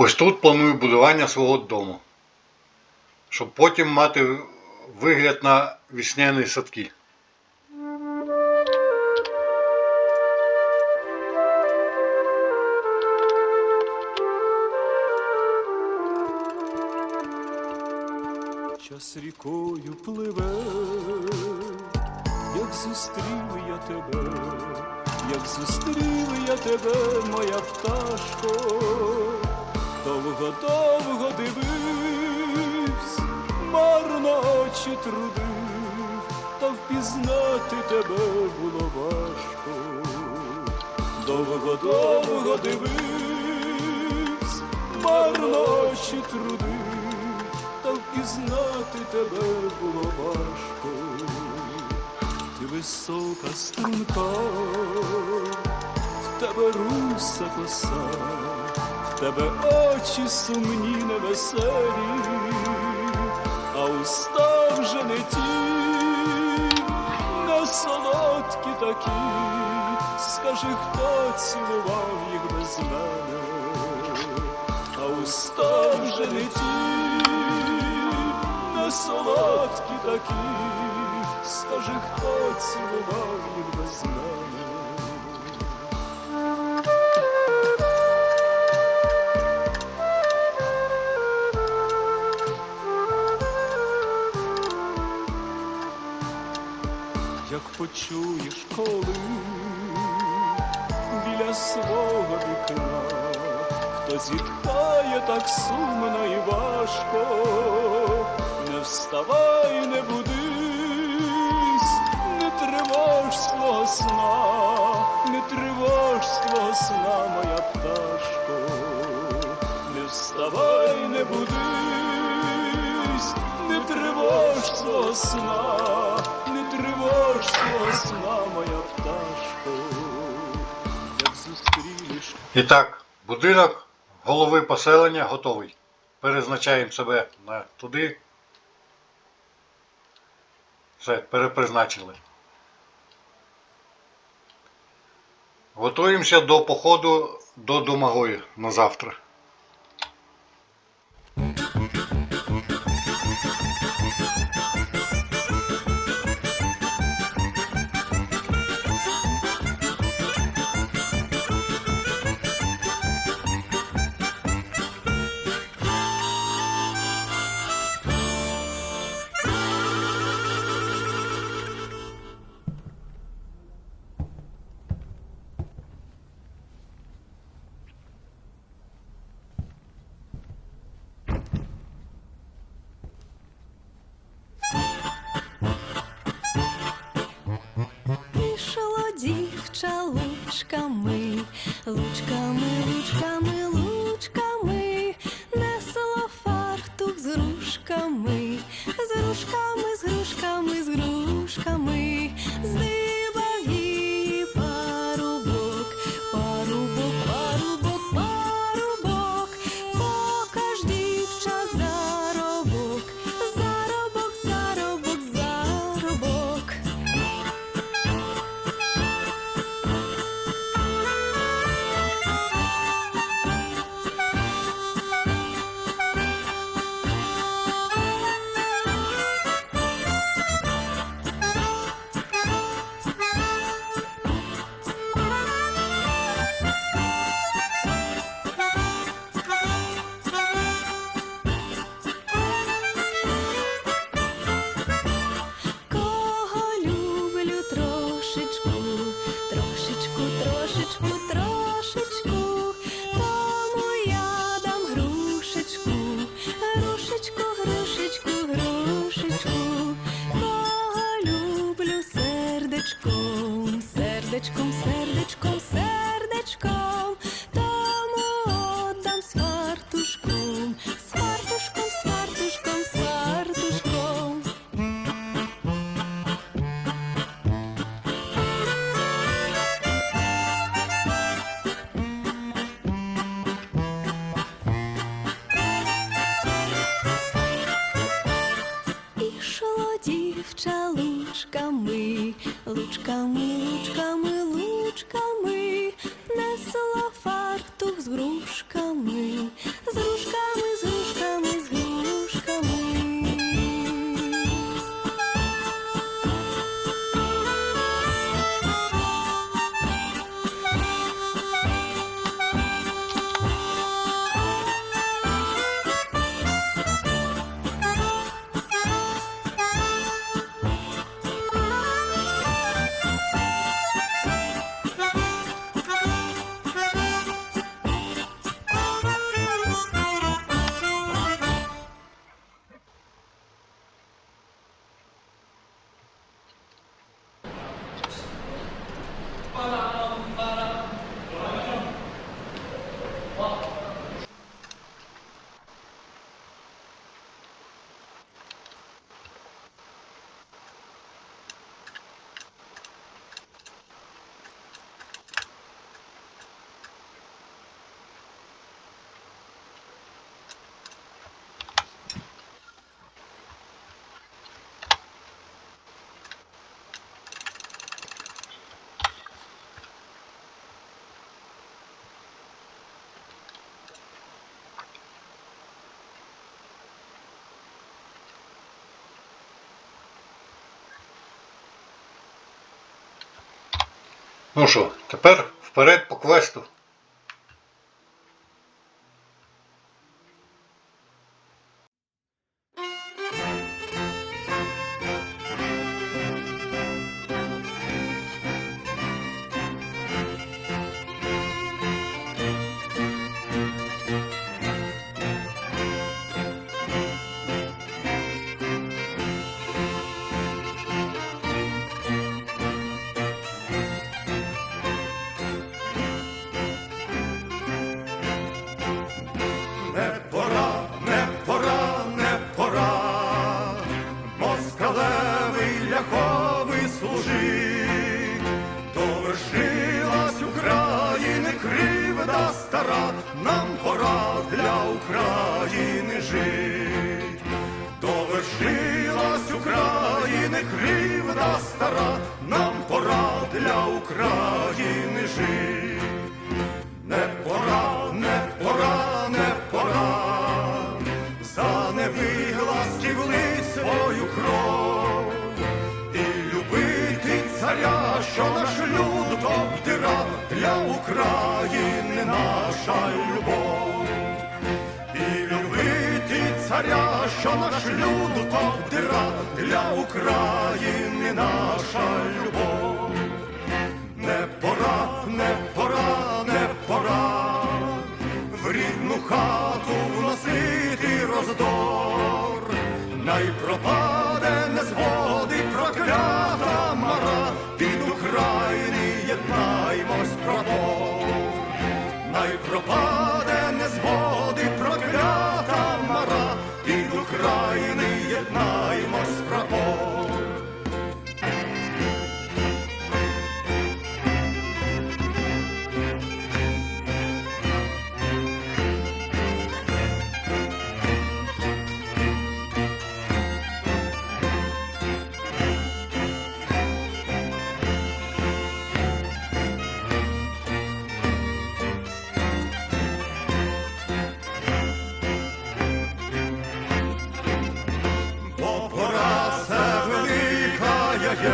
Ось тут планую будування свого дому, щоб потім мати вигляд на весняні садки. Час рікою пливе, як зустрів я тебе, як зустрів я тебе, моя пташко, довго-довго дивився, марно очі трудив, та впізнати тебе було важко, довго-довго дивився, марно очі трудив та впізнати тебе було важко. Ти висока струнка, в тебе руса коса, тебе очі сумні невеселі, а уста вже не ті, не солодкі такі. Скажи, хто цілував їх без мене, а уста вже не ті, не солодкі такі, скажи, хто цілував їх без мене. Почуєш коли біля свого вікна, хто зітхає так сумно і важко, не вставай, не будись, не тривож І так, будинок голови поселення готовий. Перезначаємо себе на туди. Все, перепризначили. Готуємося до походу до Домагої на завтра. Ну що, тепер вперед по квесту. Довершилась України кривда стара, нам пора для України жить. Не пора, не пора, не пора, за невигласків лить свою кров і любити царя, що наш люд обдира, для України наша любов. Царя, що наш люд обдира, для України наша любов. Не пора, не пора, не пора в рідну хату вносити роздор, най пропаде незгоди проклята мара, від України єднаймось пробор. Най пропаде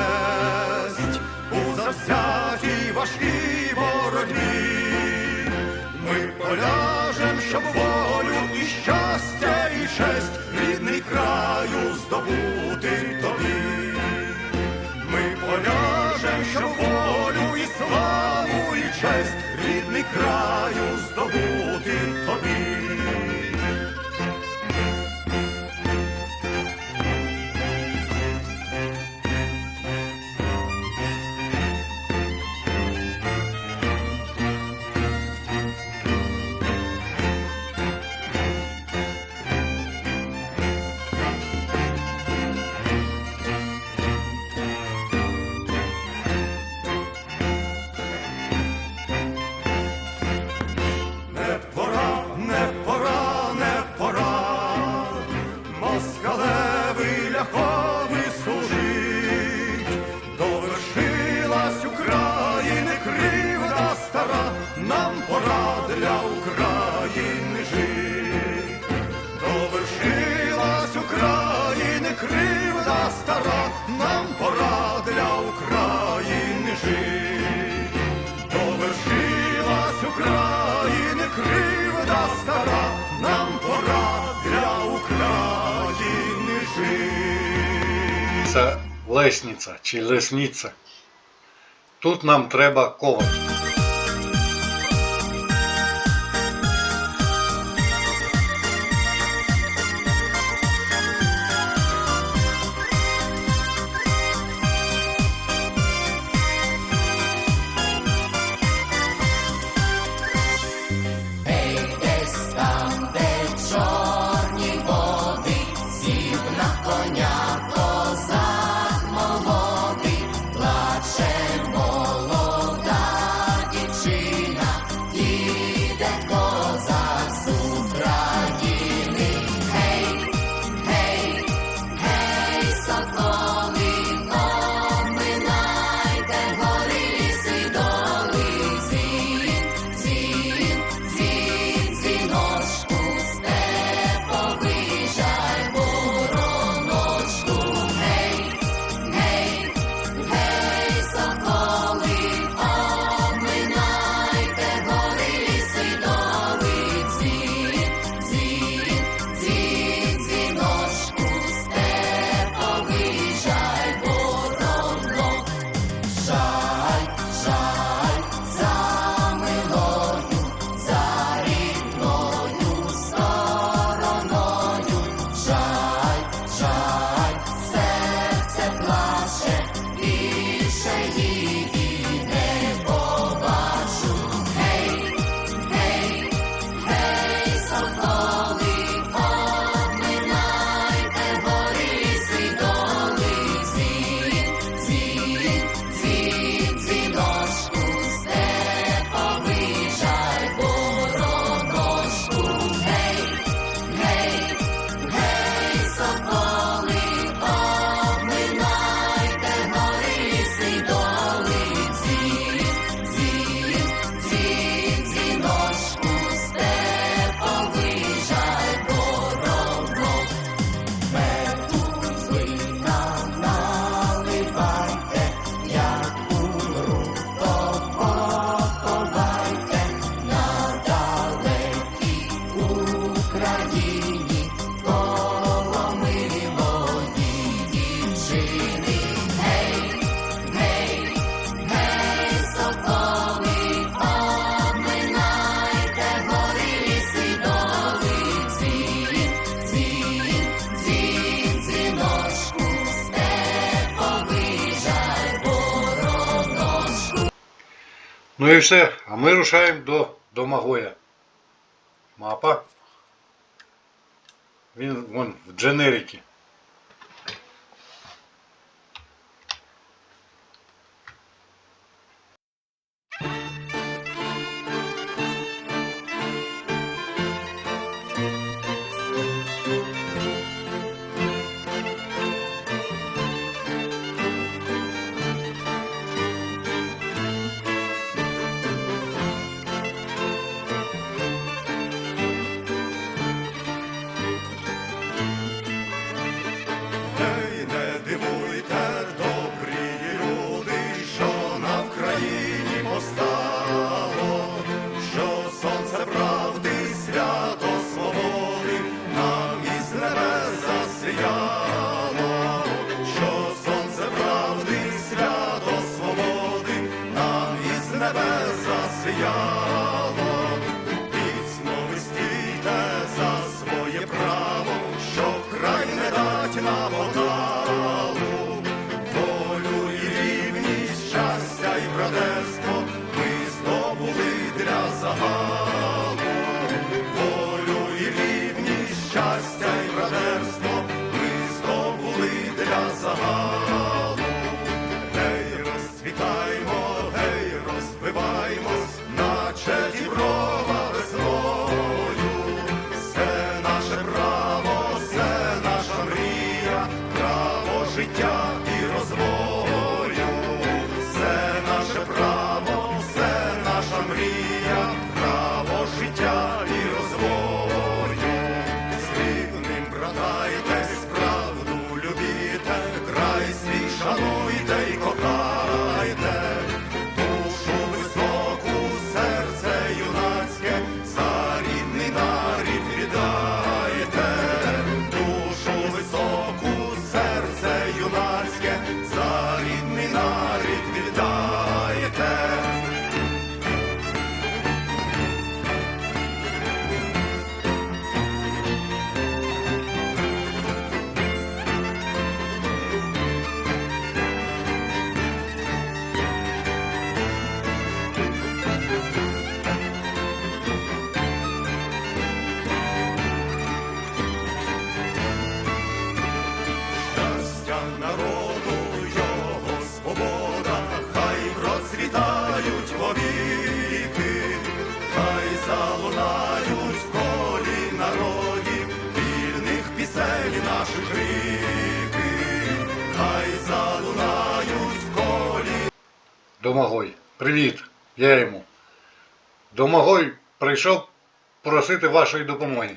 єсть у завзятій важкій боротьбі. Ми поляжем, щоб волю і щастя, і честь рідний краю здобути тобі. Ми поляжем, щоб волю і славу, і честь рідний краю здобути тобі. Лесниця. Тут нам треба коваль. Ну і все. А ми рушаємо до Домагоя. Мапа. Він вон в дженеріки. Домагой. Привіт. Я йому. Домагой прийшов просити вашої допомоги.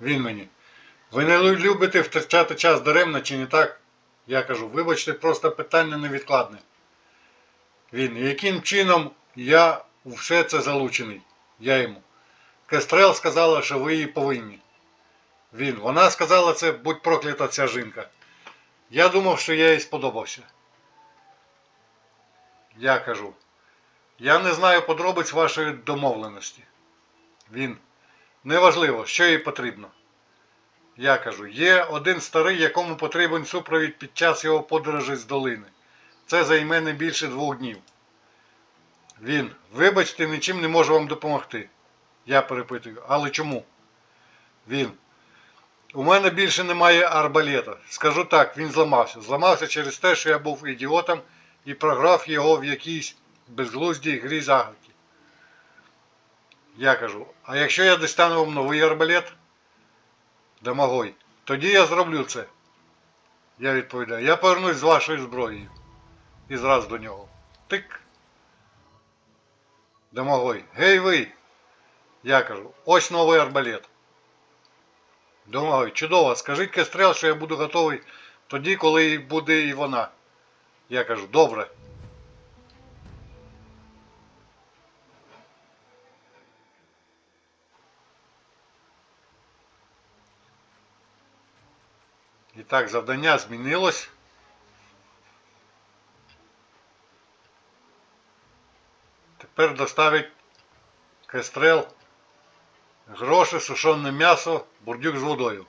Він мені. Ви не любите втрачати час даремно чи не так? Я кажу, вибачте, просто питання невідкладне. Він, яким чином я у все це залучений? Я йому. Кестрел сказала, що ви її повинні. Він, вона сказала це, будь проклята ця жінка. Я думав, що я їй сподобався. Я кажу, я не знаю подробиць вашої домовленості. Він. Неважливо, що їй потрібно. Я кажу, є один старий, якому потрібен супровід під час його подорожі з долини. Це займе не більше двох днів. Він. Вибачте, нічим не можу вам допомогти. Я перепитую, але чому? Він. У мене більше немає арбалета. Скажу так, він зламався. Зламався через те, що я був ідіотом і програв його в якійсь безглуздій грі загадки. Я кажу, а якщо я достану вам новий арбалет? Домагой, тоді я зроблю це. Я відповідаю, я повернусь з вашою зброєю. І зразу до нього. Тик. Домагой, гей ви! Я кажу, ось новий арбалет. Домагой, чудово, скажіть Кестрел, що я буду готовий тоді, коли буде і вона. Я кажу, добре. І так, завдання змінилось. Тепер доставить кестрел гроші, сушене м'ясо, бурдюк з водою.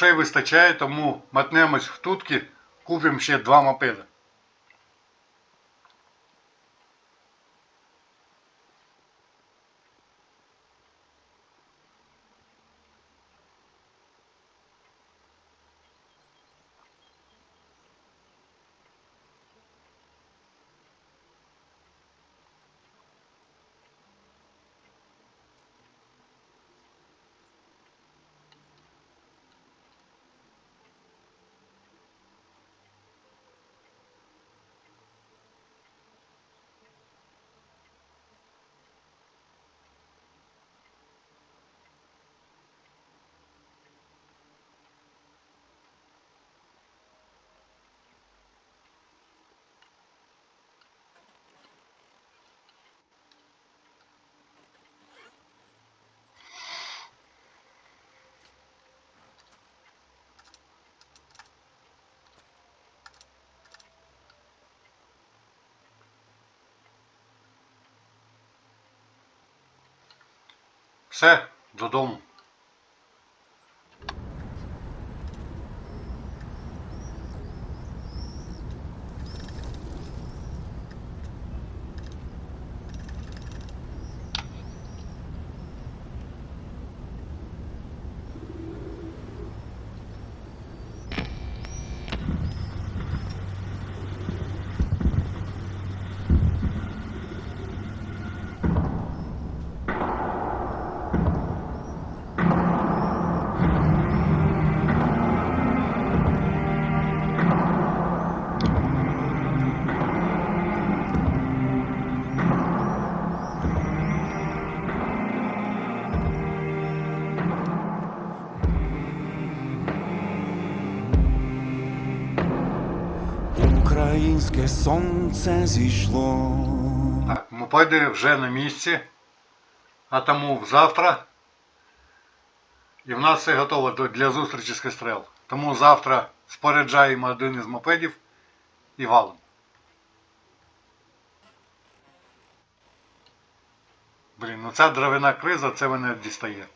Грошей вистачає, тому матнемось в тутки, купимо ще два мопеда. Все, додому. Українське сонце зійшло. Так, мопеди вже на місці. А тому завтра. І в нас все готово для зустрічі з Кестрел. Тому завтра споряджаємо один із мопедів і валом. Блін, ну ця дровяна криза, це мене дістає.